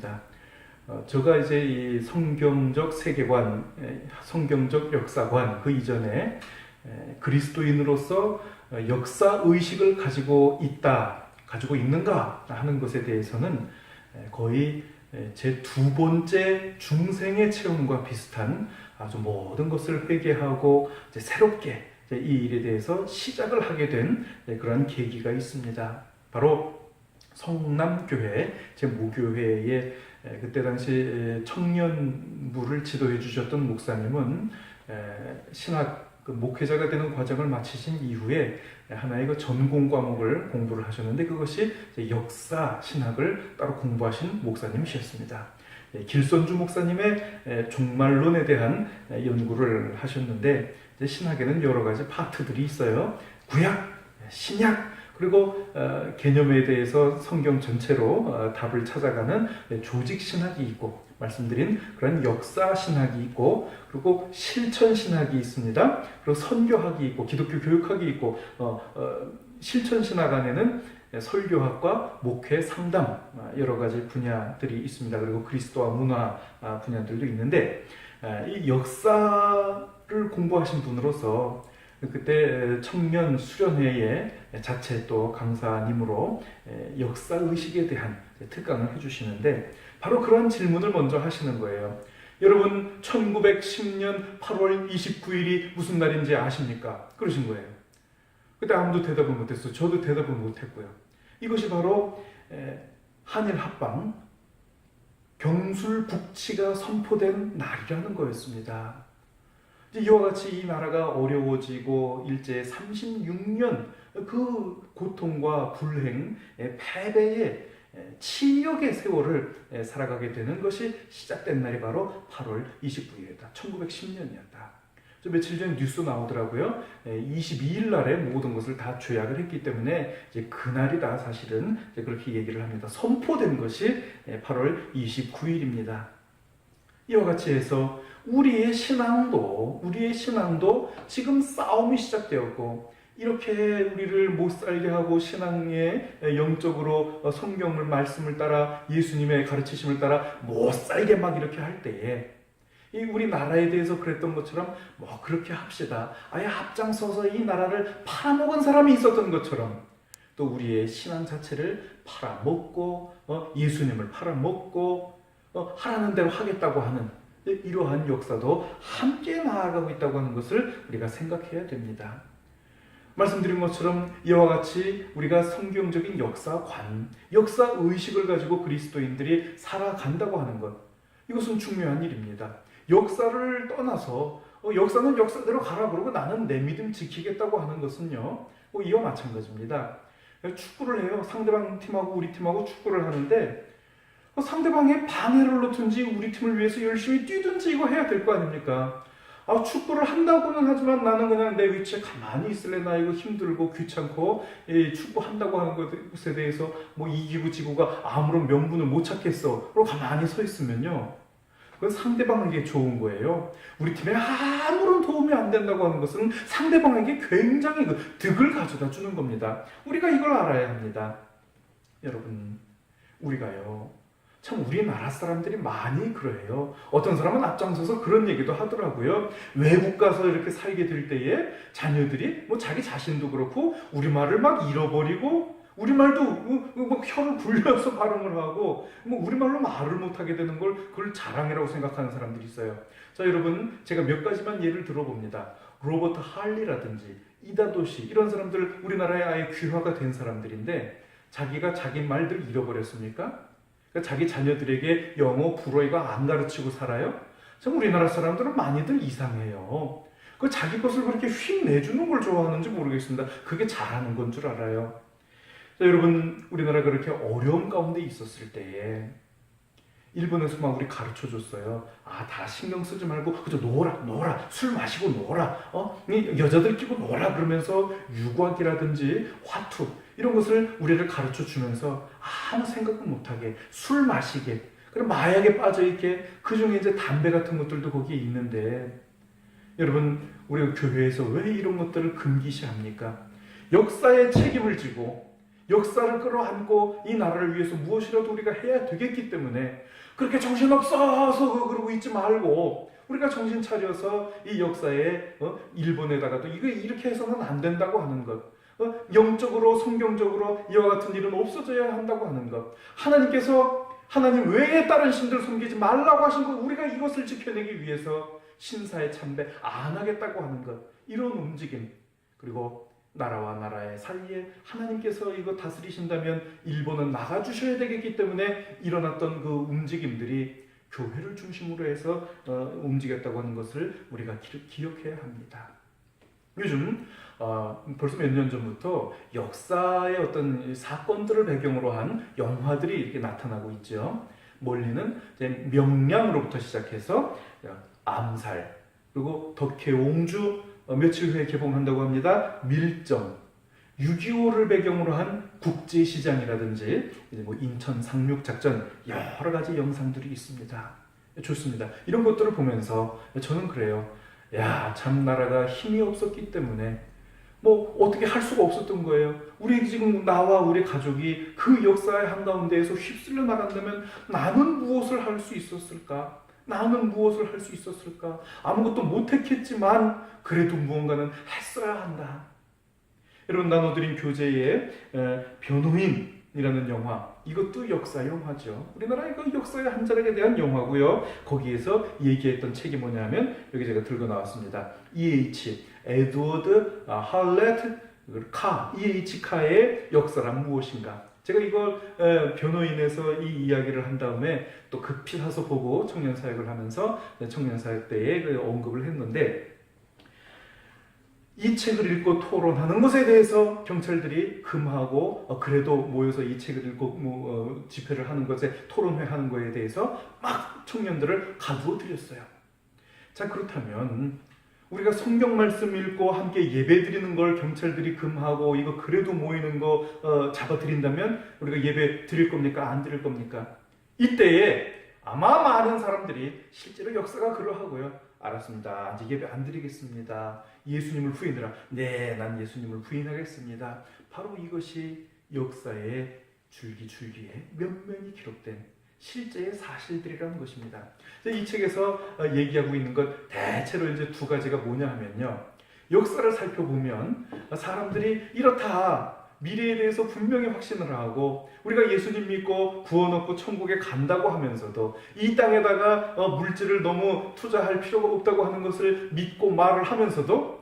있습니다. 어, 제가 이제 이 성경적 세계관, 에, 성경적 역사관 그 이전에 에, 그리스도인으로서 어, 역사 의식을 가지고 있다, 가지고 있는가 하는 것에 대해서는 에, 거의 제 두 번째 중생의 체험과 비슷한 아주 모든 것을 회개하고 새롭게 이 일에 대해서 시작을 하게 된 네, 그런 계기가 있습니다. 바로 성남교회 제 모교회의 에, 그때 당시 에, 청년부를 지도해 주셨던 목사님은 에, 신학 그 목회자가 되는 과정을 마치신 이후에 하나의 그 전공 과목을 공부를 하셨는데 그것이 역사 신학을 따로 공부하신 목사님이셨습니다. 예, 길선주 목사님의 에, 종말론에 대한 에, 연구를 하셨는데 신학에는 여러 가지 파트들이 있어요. 구약, 신약, 그리고 어, 개념에 대해서 성경 전체로 어, 답을 찾아가는 네, 조직 신학이 있고 말씀드린 그런 역사 신학이 있고 그리고 실천 신학이 있습니다. 그리고 선교학이 있고 기독교 교육학이 있고 어, 어, 실천 신학 안에는 설교학과 목회 상담 아, 여러 가지 분야들이 있습니다. 그리고 그리스도와 문화 아, 분야들도 있는데 아, 이 역사를 공부하신 분으로서 그때 청년 수련회의 자체 또 강사님으로 역사 의식에 대한 특강을 해주시는데 바로 그런 질문을 먼저 하시는 거예요. 여러분 1910년 8월 29일이 무슨 날인지 아십니까? 그러신 거예요. 그때 아무도 대답을 못했어요. 저도 대답을 못했고요. 이것이 바로 한일 합방 경술 북치가 선포된 날이라는 거였습니다. 이와 같이 이 나라가 어려워지고 일제 36년 그 고통과 불행, 패배의 치욕의 세월을 살아가게 되는 것이 시작된 날이 바로 8월 29일이었다. 1910년이었다. 며칠 전에 뉴스 나오더라고요. 22일 날에 모든 것을 다 조약을 했기 때문에 이제 그날이다 사실은 그렇게 얘기를 합니다. 선포된 것이 8월 29일입니다. 이와 같이 해서 우리의 신앙도 우리의 신앙도 지금 싸움이 시작되었고 이렇게 우리를 못 살게 하고 신앙의 영적으로 성경을 말씀을 따라 예수님의 가르치심을 따라 못 살게 막 이렇게 할 때에 이 우리 나라에 대해서 그랬던 것처럼 뭐 그렇게 합시다. 아예 앞장서서 이 나라를 팔아먹은 사람이 있었던 것처럼 또 우리의 신앙 자체를 팔아먹고 어, 예수님을 팔아먹고 어, 하라는 대로 하겠다고 하는 이러한 역사도 함께 나아가고 있다고 하는 것을 우리가 생각해야 됩니다. 말씀드린 것처럼 이와 같이 우리가 성경적인 역사관, 역사 의식을 가지고 그리스도인들이 살아간다고 하는 것, 이것은 중요한 일입니다. 역사를 떠나서 어, 역사는 역사대로 가라 그러고 나는 내 믿음 지키겠다고 하는 것은요, 뭐 이와 마찬가지입니다. 축구를 해요. 상대방 팀하고 우리 팀하고 축구를 하는데 상대방의 방해를 놓든지 우리 팀을 위해서 열심히 뛰든지 이거 해야 될 거 아닙니까? 아, 축구를 한다고는 하지만 나는 그냥 내 위치에 가만히 있을래. 나 이거 힘들고 귀찮고, 이 축구 한다고 하는 것에 대해서 뭐 이기고 지고가 아무런 명분을 못 찾겠어. 그리고 가만히 서 있으면요. 그건 상대방에게 좋은 거예요. 우리 팀에 아무런 도움이 안 된다고 하는 것은 상대방에게 굉장히 그 득을 가져다 주는 겁니다. 우리가 이걸 알아야 합니다. 여러분, 우리가요. 참 우리나라 사람들이 많이 그래요. 어떤 사람은 앞장서서 그런 얘기도 하더라고요. 외국 가서 이렇게 살게 될 때에 자녀들이 뭐 자기 자신도 그렇고 우리말을 막 잃어버리고 우리말도 뭐 혀를 굴려서 발음을 하고 뭐 우리말로 말을 못하게 되는 걸 그걸 자랑이라고 생각하는 사람들이 있어요. 자 여러분 제가 몇 가지만 예를 들어봅니다. 로버트 할리라든지 이다도시 이런 사람들 우리나라에 아예 귀화가 된 사람들인데 자기가 자기 말들 잃어버렸습니까? 그러니까 자기 자녀들에게 영어, 불어 이거 안 가르치고 살아요? 참 우리나라 사람들은 많이들 이상해요. 그 자기 것을 그렇게 휙 내주는 걸 좋아하는지 모르겠습니다. 그게 잘하는 건 줄 알아요. 자, 여러분 우리나라 그렇게 어려움 가운데 있었을 때에 일본에서 막 우리 가르쳐 줬어요. 아, 다 신경 쓰지 말고 그저 놀아, 놀아, 술 마시고 놀아, 어, 여자들 끼고 놀아 그러면서 유곽이라든지 화투 이런 것을 우리를 가르쳐 주면서 아무 생각도 못하게 술 마시게 그리고 마약에 빠져 있게 그 중에 이제 담배 같은 것들도 거기에 있는데 여러분 우리가 교회에서 왜 이런 것들을 금기시합니까? 역사의 책임을 지고 역사를 끌어안고 이 나라를 위해서 무엇이라도 우리가 해야 되겠기 때문에 그렇게 정신없어서 그러고 있지 말고 우리가 정신 차려서 이 역사에 어, 일본에다가도 이거 이렇게 해서는 안 된다고 하는 것. 어, 영적으로 성경적으로 이와 같은 일은 없어져야 한다고 하는 것. 하나님께서 하나님 외에 다른 신들 섬기지 말라고 하신 것 우리가 이것을 지켜내기 위해서 신사에 참배 안 하겠다고 하는 것. 이런 움직임. 그리고 나라와 나라의 사이에 하나님께서 이거 다스리신다면 일본은 나가주셔야 되겠기 때문에 일어났던 그 움직임들이 교회를 중심으로 해서 어, 움직였다고 하는 것을 우리가 기, 기억해야 합니다. 요즘 어, 벌써 몇 년 전부터 역사의 어떤 사건들을 배경으로 한 영화들이 이렇게 나타나고 있죠. 멀리는 명량으로부터 시작해서 암살 그리고 덕혜옹주 어, 며칠 후에 개봉한다고 합니다. 밀정 6.25를 배경으로 한 국제시장이라든지 뭐 인천 상륙 작전 여러 가지 영상들이 있습니다. 좋습니다. 이런 것들을 보면서 저는 그래요. 야, 참 나라가 힘이 없었기 때문에 뭐 어떻게 할 수가 없었던 거예요. 우리 지금 나와 우리 가족이 그 역사의 한가운데에서 휩쓸려 나간다면 나는 무엇을 할 수 있었을까? 나는 무엇을 할 수 있었을까? 아무것도 못했겠지만 그래도 무언가는 했어야 한다. 여러분 나눠드린 교재에 에, 변호인이라는 영화 이것도 역사 영화죠. 우리나라의 그 역사의 한 자락에 대한 영화고요. 거기에서 얘기했던 책이 뭐냐면 여기 제가 들고 나왔습니다. E.H. 에드워드 아, 할렛 카 E.H. 카의 역사란 무엇인가? 제가 이걸 에, 변호인에서 이 이야기를 한 다음에 또 급히 사서 보고 청년 사역을 하면서 청년 사역 때에 그 언급을 했는데 이 책을 읽고 토론하는 것에 대해서 경찰들이 금하고 어, 그래도 모여서 이 책을 읽고 뭐, 어, 집회를 하는 것에 토론회 하는 것에 대해서 막 청년들을 가두어 드렸어요. 자 그렇다면 우리가 성경 말씀 읽고 함께 예배 드리는 걸 경찰들이 금하고 이거 그래도 모이는 거 어, 잡아 드린다면 우리가 예배 드릴 겁니까 안 드릴 겁니까? 이때에 아마 많은 사람들이 실제로 역사가 그러하고요. 알았습니다. 아직 예배 안 드리겠습니다. 예수님을 부인하라. 네, 난 예수님을 부인하겠습니다. 바로 이것이 역사의 줄기줄기에 면면이 기록된 실제의 사실들이라는 것입니다. 이 책에서 어, 얘기하고 있는 것 대체로 이제 두 가지가 뭐냐 하면요. 역사를 살펴보면 사람들이 이렇다. 미래에 대해서 분명히 확신을 하고 우리가 예수님 믿고 구원 얻고 천국에 간다고 하면서도 이 땅에다가 어, 물질을 너무 투자할 필요가 없다고 하는 것을 믿고 말을 하면서도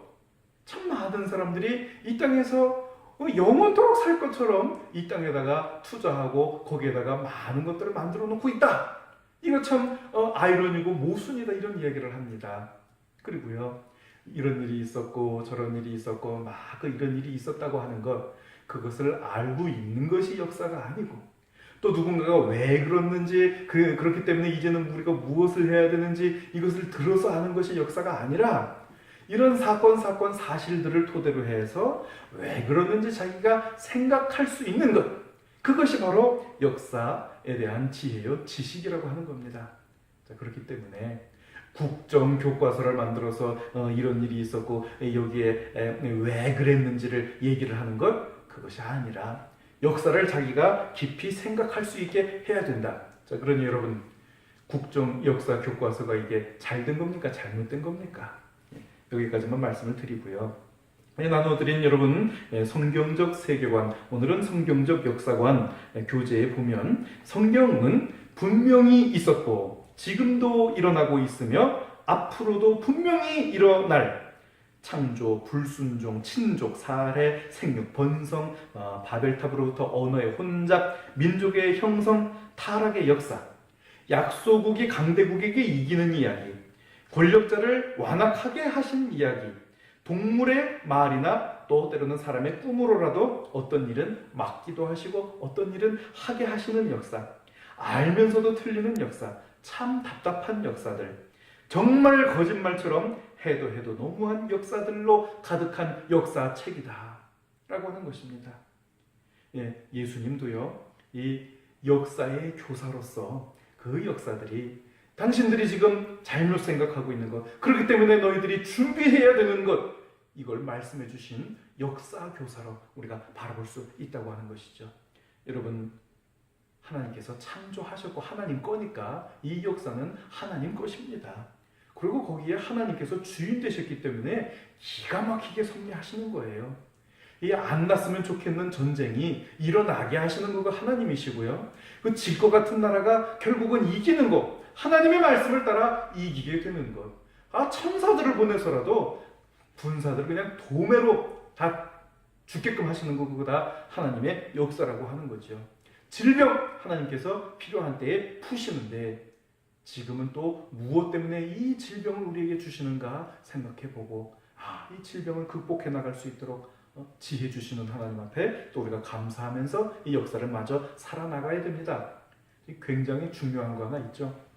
참 많은 사람들이 이 땅에서 어, 영원토록 살 것처럼 이 땅에다가 투자하고 거기에다가 많은 것들을 만들어 놓고 있다. 이거 참 어, 아이러니고 모순이다 이런 이야기를 합니다. 그리고요 이런 일이 있었고 저런 일이 있었고 막그 이런 일이 있었다고 하는 것 그것을 알고 있는 것이 역사가 아니고 또 누군가가 왜 그렇는지 그 그렇기 때문에 이제는 우리가 무엇을 해야 되는지 이것을 들어서 아는 것이 역사가 아니라 이런 사건 사건 사실들을 토대로 해서 왜 그러는지 자기가 생각할 수 있는 것 그것이 바로 역사에 대한 지혜요 지식이라고 하는 겁니다. 자, 그렇기 때문에 국정 교과서를 만들어서 어, 이런 일이 있었고 여기에 에, 왜 그랬는지를 얘기를 하는 것 그것이 아니라 역사를 자기가 깊이 생각할 수 있게 해야 된다. 자, 그러니 여러분 국정 역사 교과서가 이게 잘 된 겁니까? 잘못된 겁니까? 예, 여기까지만 말씀을 드리고요. 예, 나눠드린 여러분 예, 성경적 세계관 오늘은 성경적 역사관 예, 교재에 보면 성경은 분명히 있었고 지금도 일어나고 있으며 앞으로도 분명히 일어날 창조, 불순종, 친족, 살해, 생육, 번성, 어, 바벨탑으로부터 언어의 혼잡, 민족의 형성, 타락의 역사, 약소국이 강대국에게 이기는 이야기, 권력자를 완악하게 하신 이야기, 동물의 말이나 또 때로는 사람의 꿈으로라도 어떤 일은 막기도 하시고 어떤 일은 하게 하시는 역사, 알면서도 틀리는 역사, 참 답답한 역사들, 정말 거짓말처럼 해도 해도 너무한 역사들로 가득한 역사책이다. 라고 하는 것입니다. 예, 예수님도요, 이 역사의 교사로서 그 역사들이 당신들이 지금 잘못 생각하고 있는 것, 그렇기 때문에 너희들이 준비해야 되는 것, 이걸 말씀해 주신 역사 교사로 우리가 바라볼 수 있다고 하는 것이죠. 여러분 하나님께서 창조하셨고 하나님 거니까 이 역사는 하나님 것입니다. 그리고 거기에 하나님께서 주인 되셨기 때문에 기가 막히게 섭리하시는 거예요. 이안 났으면 좋겠는 전쟁이 일어나게 하시는 거가 하나님이시고요. 그 질 것 같은 나라가 결국은 이기는 것. 하나님의 말씀을 따라 이기게 되는 것. 아, 천사들을 보내서라도 군사들 그냥 도매로 다 죽게끔 하시는 거 그거 다 하나님의 역사라고 하는 거죠. 질병 하나님께서 필요한 때에 푸시는데 지금은 또 무엇 때문에 이 질병을 우리에게 주시는가 생각해 보고 아, 이 질병을 극복해 나갈 수 있도록 어, 지혜 주시는 하나님 앞에 또 우리가 감사하면서 이 역사를 마저 살아나가야 됩니다. 굉장히 중요한 거 하나 있죠.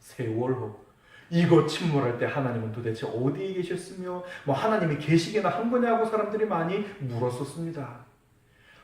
세월호. 이거 침몰할 때 하나님은 도대체 어디에 계셨으며 뭐 하나님이 계시게나 한 거냐고 사람들이 많이 물었었습니다.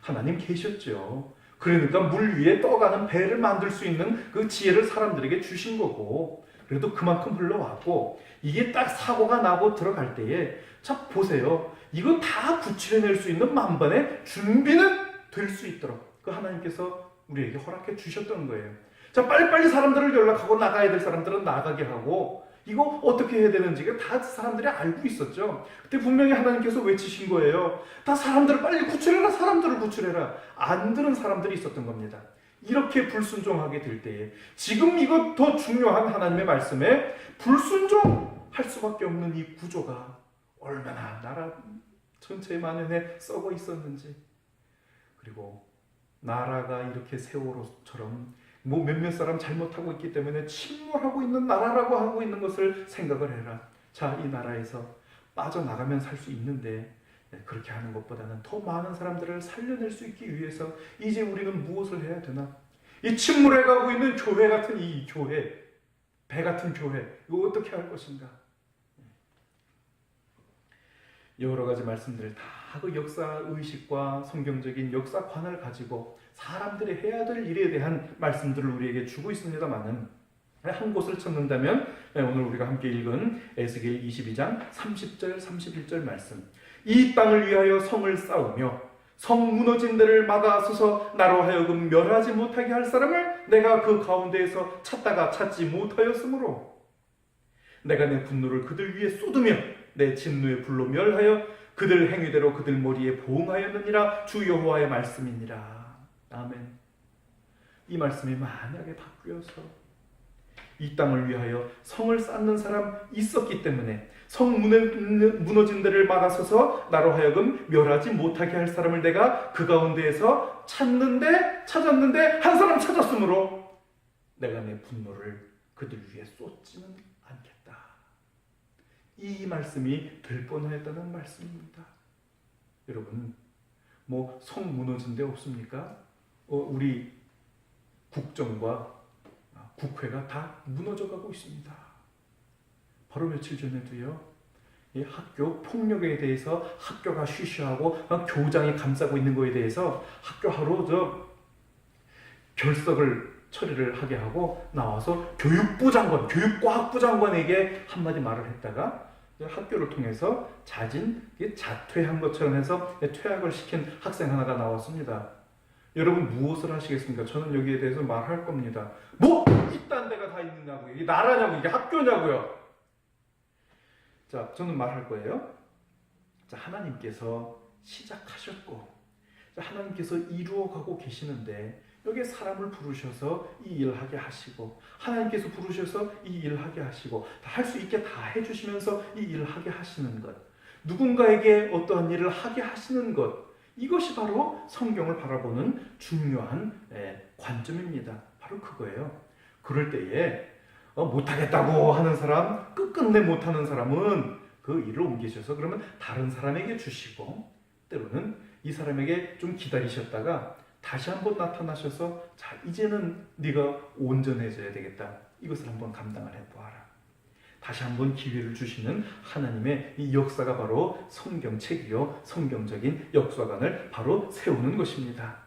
하나님 계셨죠. 그러니까 물 위에 떠가는 배를 만들 수 있는 그 지혜를 사람들에게 주신 거고 그래도 그만큼 흘러왔고 이게 딱 사고가 나고 들어갈 때에 자 보세요. 이거 다 구출해낼 수 있는 만반의 준비는 될 수 있도록 그 하나님께서 우리에게 허락해 주셨던 거예요. 자 빨리빨리 사람들을 연락하고 나가야 될 사람들은 나가게 하고 이거 어떻게 해야 되는지가 다 사람들이 알고 있었죠. 그때 분명히 하나님께서 외치신 거예요. 다 사람들을 빨리 구출해라, 사람들을 구출해라. 안 들은 사람들이 있었던 겁니다. 이렇게 불순종하게 될 때에 지금 이거 더 중요한 하나님의 말씀에 불순종할 수밖에 없는 이 구조가 얼마나 나라 전체 만연에 썩어 있었는지 그리고 나라가 이렇게 세월호처럼 뭐 몇몇 사람 잘못하고 있기 때문에 침몰하고 있는 나라라고 하고 있는 것을 생각을 해라. 자, 이 나라에서 빠져나가면 살 수 있는데 네, 그렇게 하는 것보다는 더 많은 사람들을 살려낼 수 있기 위해서 이제 우리는 무엇을 해야 되나? 이 침몰해 가고 있는 교회 같은 이 교회, 배 같은 교회, 이거 어떻게 할 것인가? 여러 가지 말씀들을 다 그 역사 의식과 성경적인 역사관을 가지고 사람들이 해야 될 일에 대한 말씀들을 우리에게 주고 있습니다만은 한 곳을 찾는다면 네, 오늘 우리가 함께 읽은 에스겔 22장 30절 31절 말씀 이 땅을 위하여 성을 쌓으며 성 무너진 데를 막아서서 나로 하여금 멸하지 못하게 할 사람을 내가 그 가운데에서 찾다가 찾지 못하였으므로 내가 내 분노를 그들 위에 쏟으며 내 진노의 불로 멸하여 그들 행위대로 그들 머리에 보응하였느니라 주 여호와의 말씀이니라. 아멘. 이 말씀이 만약에 바뀌어서 이 땅을 위하여 성을 쌓는 사람 있었기 때문에 성 무너진 데를 막아서서 나로 하여금 멸하지 못하게 할 사람을 내가 그 가운데에서 찾는데 찾았는데 한 사람 찾았으므로 내가 내 분노를 그들 위에 쏟지는 않겠다. 이 말씀이 될 뻔했다는 말씀입니다. 여러분, 뭐 성 무너진 데 없습니까? 어, 우리 국정과 국회가 다 무너져가고 있습니다. 바로 며칠 전에도요, 이 학교 폭력에 대해서 학교가 쉬쉬하고 교장이 감싸고 있는 거에 대해서 학교 하루 저 결석을 처리를 하게 하고 나와서 교육부 장관, 교육과학부 장관에게 한마디 말을 했다가 학교를 통해서 자진 자퇴한 것처럼 해서 퇴학을 시킨 학생 하나가 나왔습니다. 여러분 무엇을 하시겠습니까? 저는 여기에 대해서 말할 겁니다. 뭐 이딴 데가 다 있느냐고요? 이게 나라냐고 이게 학교냐고요? 자, 저는 말할 거예요. 자, 하나님께서 시작하셨고 자, 하나님께서 이루어가고 계시는데 여기에 사람을 부르셔서 이 일을 하게 하시고 하나님께서 부르셔서 이 일을 하게 하시고 할 수 있게 다 해주시면서 이 일을 하게 하시는 것 누군가에게 어떠한 일을 하게 하시는 것 이것이 바로 성경을 바라보는 중요한 예, 관점입니다. 바로 그거예요. 그럴 때에 어, 못하겠다고 하는 사람, 끝끝내 못하는 사람은 그 일을 옮기셔서 그러면 다른 사람에게 주시고 때로는 이 사람에게 좀 기다리셨다가 다시 한번 나타나셔서 자 이제는 네가 온전해져야 되겠다. 이것을 한번 감당을 해보아라. 다시 한번 기회를 주시는 하나님의 이 역사가 바로 성경책이요 성경적인 역사관을 바로 세우는 것입니다.